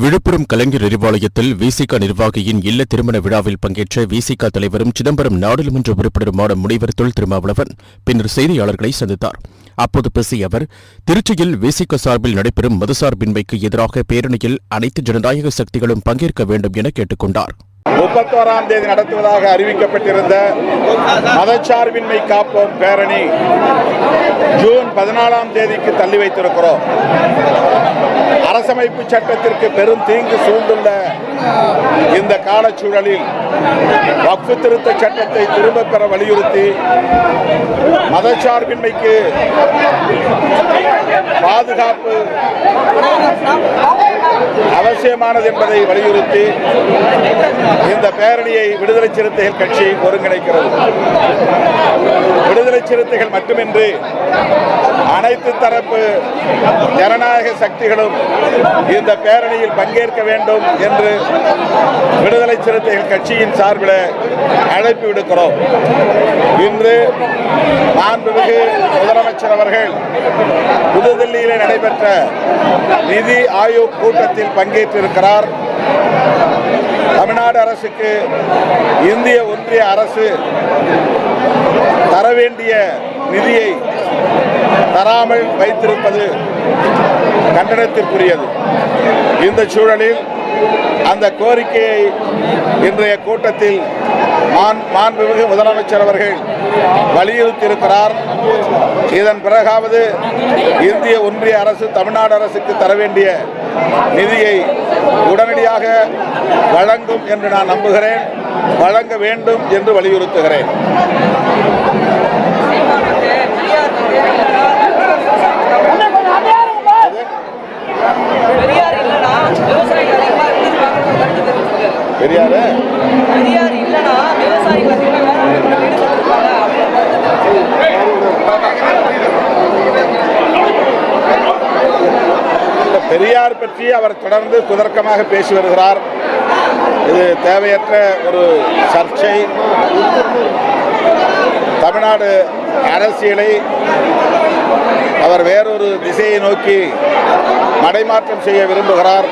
விழுப்புரம் கலைஞர் அறிவாலயத்தில் விசிக நிர்வாகியின் இல்ல திருமண விழாவில் பங்கேற்ற விசிக தலைவரும் சிதம்பரம் நாடாளுமன்ற உறுப்பினருமான முனைவர் தொல் திருமாவளவன் பின்னர் செய்தியாளர்களை சந்தித்தார். அப்போது பேசிய அவர் திருச்சியில் விசிக சார்பில் நடைபெறும் மதுசார்பின்மைக்கு எதிராக பேரணியில் அனைத்து ஜனநாயக சக்திகளும் பங்கேற்க வேண்டும் என கேட்டுக் கொண்டார் முப்பத்தோராம் தேதி நடத்துவதாக அறிவிக்கப்பட்டிருந்த மதச்சார்பின்மை காப்போம் பேரணி ஜூன் பதினாலாம் தேதிக்கு தள்ளி வைத்திருக்கிறோம். அரசமைப்பு சட்டத்திற்கு பெரும் தீங்கு சூழ்ந்துள்ள இந்த காலச்சூழலில் வக்ஃபு திருத்த சட்டத்தை திரும்பப் பெற வலியுறுத்தி மதச்சார்பின்மைக்கு பாதுகாப்பு அவசியமானது என்பதை வலியுறுத்தி இந்த பேரணியை விடுதலை சிறுத்தைகள் கட்சி ஒருங்கிணைக்கிறது. விடுதலை சிறுத்தைகள் மட்டுமின்றி அனைத்து தரப்பு ஜனநாயக சக்திகளும் இந்த பேரணியில் பங்கேற்க வேண்டும் என்று விடுதலை சிறுத்தைகள் கட்சியின் சார்பில் அழைப்பு விடுக்கிறோம். இன்று மாண்புமிகு முதலமைச்சர் அவர்கள் புதுதில்லியில் நடைபெற்ற நிதி ஆயோக் கூட்டத்தில் பங்கேற்றிருக்கிறார். தமிழ்நாடு அரசுக்கு இந்திய ஒன்றிய அரசு தர வேண்டிய நிதியை தராமல் வைத்திருப்பது கண்டனத்திற்குரியது. இந்த சூழலில் அந்த கோரிக்கையை இன்றைய கூட்டத்தில் மான் மாண்புமிகு முதலமைச்சர் அவர்கள் வலியுறுத்தியிருக்கிறார். இதன் பிறகாவது இந்திய ஒன்றிய அரசு தமிழ்நாடு அரசுக்கு தர வேண்டிய நிதியை உடனடியாக வழங்கும் என்று நான் நம்புகிறேன். வழங்க வேண்டும் என்று வலியுறுத்துகிறேன். அப்படின்னு கருத்து தெரிவிச்சிருக்காரு. இந்த பெரியார் பற்றி அவர் தொடர்ந்து குதர்க்கமாக பேசி வருகிறார். இது தேவையற்ற ஒரு சர்ச்சை. தமிழ்நாடு அரசியலை அவர் வேறொரு திசையை நோக்கி மடைமாற்றம் செய்ய விரும்புகிறார்.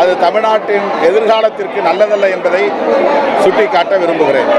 அது தமிழ்நாட்டின் எதிர்காலத்திற்கு நல்லதல்ல என்பதை சுட்டிக்காட்ட விரும்புகிறேன்.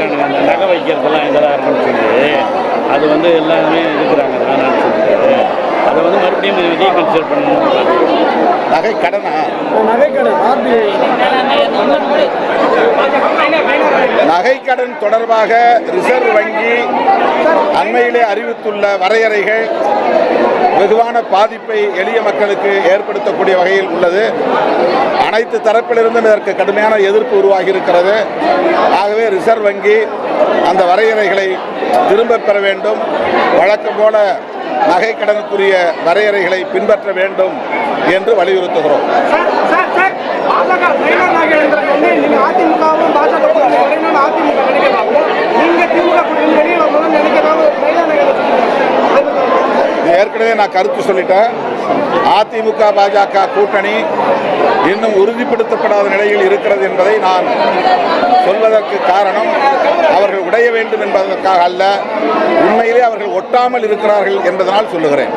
அவங்க அந்த நகை வைக்கிறதெல்லாம் இதெல்லாம் தான் இருக்குன்னு சொல்லி அது வந்து எல்லாருமே இருக்கிறாங்க. வேணாம்னு சொல்லிட்டு அதை வந்து மறுபடியும் ரீகன்சிடர் பண்ணணும் நகை கடனா நகை கடன் தொடர்பாக ரிசர்வ் வங்கி அண்மையிலே அறிவித்துள்ள வரையறைகள் வெகுவான பாதிப்பை எளிய மக்களுக்கு ஏற்படுத்தக்கூடிய வகையில் உள்ளது. அனைத்து தரப்பிலிருந்தும் இதற்கு கடுமையான எதிர்ப்பு உருவாகி இருக்கிறது ஆகவே ரிசர்வ் வங்கி அந்த வரையறைகளை திரும்பப் பெற வேண்டும். வழக்கம் போல நகை கடனுக்குரிய வரையறைகளை பின்பற்ற வேண்டும். என்று வலியுறுத்துகிறோம். ஏற்கனவே நான் கருத்து சொல்லிட்டேன். அதிமுக பாஜக கூட்டணி இன்னும் உறுதிப்படுத்தப்படாத நிலையில் இருக்கிறது என்பதை நான் சொல்வதற்கு காரணம் அவர்கள் உடைய வேண்டும் என்பதற்காக அல்ல உண்மையிலே அவர்கள் ஒட்டாமல் இருக்கிறார்கள் என்பதனால் சொல்லுகிறேன்.